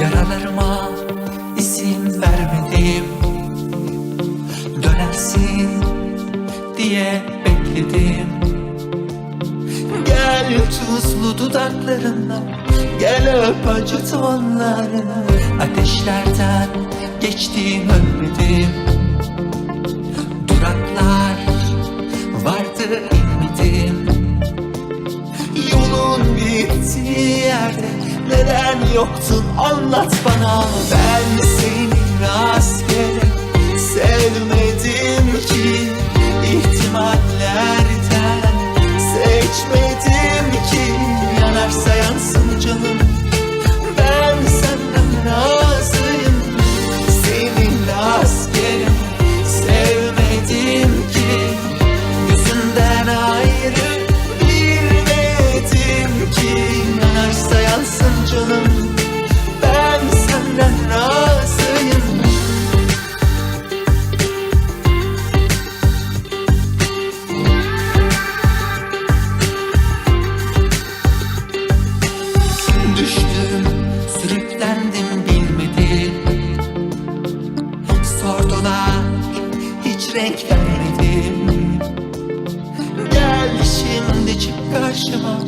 Yaralarıma izin vermedim. Dönersin diye bekledim. Gel tuzlu dudaklarınla Gel öp acıt onları Ateşlerden geçtim ölmedim yoktun anlat bana. Ben seni renk vermedim Gel şimdi çık karşıma